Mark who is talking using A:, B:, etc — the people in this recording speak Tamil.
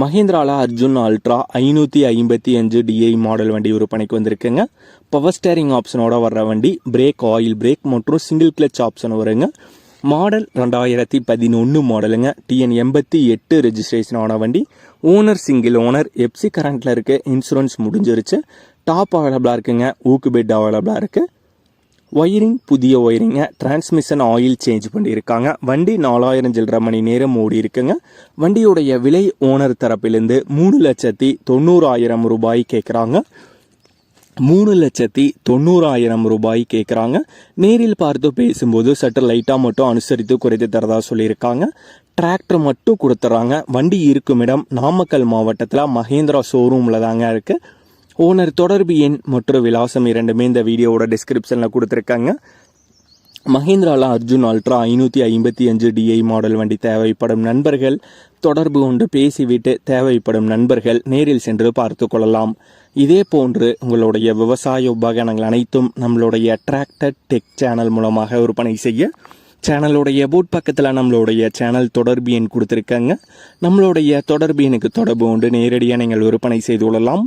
A: மஹேந்திரால அர்ஜுன் அல்ட்ரா ஐநூற்றி ஐம்பத்தி அஞ்சு டிஐ மாடல் வண்டி விற்பனைக்கு வந்திருக்குங்க. பவர் ஸ்டேரிங் ஆப்ஷனோட வர்ற வண்டி பிரேக் ஆயில் பிரேக் மற்றும் சிங்கிள் கிளச் ஆப்ஷன் வருங்க. மாடல் ரெண்டாயிரத்தி பதினொன்று மாடலுங்க டிஎன் எண்பத்தி எட்டு ரெஜிஸ்ட்ரேஷனான வண்டி. ஓனர் சிங்கிள் ஓனர் எப்சி கரண்ட்டில் இருக்க. இன்சூரன்ஸ் முடிஞ்சிருச்சு. டாப் அவைலபிளாக இருக்குங்க. ஊக்கு பெட் அவைலபிளாக இருக்குது ஒயரிங் புதிய ஒயரிங்க டிரான்ஸ்மிஷன் ஆயில் சேஞ்ச் பண்ணியிருக்காங்க. வண்டி நாலாயிரம் சில்லரை மணி நேரம் ஓடி இருக்குங்க. வண்டியுடைய விலை ஓனர் தரப்பிலிருந்து மூணு லட்சத்தி தொண்ணூறாயிரம் ரூபாய் கேட்குறாங்க. மூணு லட்சத்தி தொண்ணூறாயிரம் ரூபாய் கேட்குறாங்க. நேரில் பார்த்து பேசும்போது சற்று லைட்டாக மட்டும் அனுசரித்து குறைத்து தரதா சொல்லியிருக்காங்க. டிராக்டர் மட்டும் கொடுத்துட்றாங்க வண்டி இருக்கும் இடம் நாமக்கல் மாவட்டத்தில் மகேந்திரா ஷோரூமில் தாங்க இருக்குது ஓனர் தொடர்பு எண் மற்றும் விலாசம் இரண்டுமே இந்த வீடியோவோட டிஸ்கிரிப்ஷனில் கொடுத்துருக்காங்க. மஹேந்திரால அர்ஜுன் அல்ட்ரா ஐநூற்றி ஐம்பத்தி அஞ்சு டிஐ மாடல் வண்டி தேவைப்படும் நண்பர்கள். தொடர்பு கொண்டு பேசிவிட்டு தேவைப்படும் நண்பர்கள் நேரில் சென்று பார்த்து கொள்ளலாம். இதே போன்று உங்களுடைய விவசாய உபகரணங்கள் அனைத்தும் நம்மளுடைய டிராக்டர் டெக் சேனல் மூலமாக விற்பனை செய்ய சேனலுடைய பூட் பக்கத்தில் நம்மளுடைய சேனல் தொடர்பு எண் கொடுத்துருக்காங்க. நம்மளுடைய தொடர்பு எண்ணுக்கு தொடர்பு கொண்டு நேரடியாக நீங்கள் விற்பனை செய்து கொள்ளலாம்.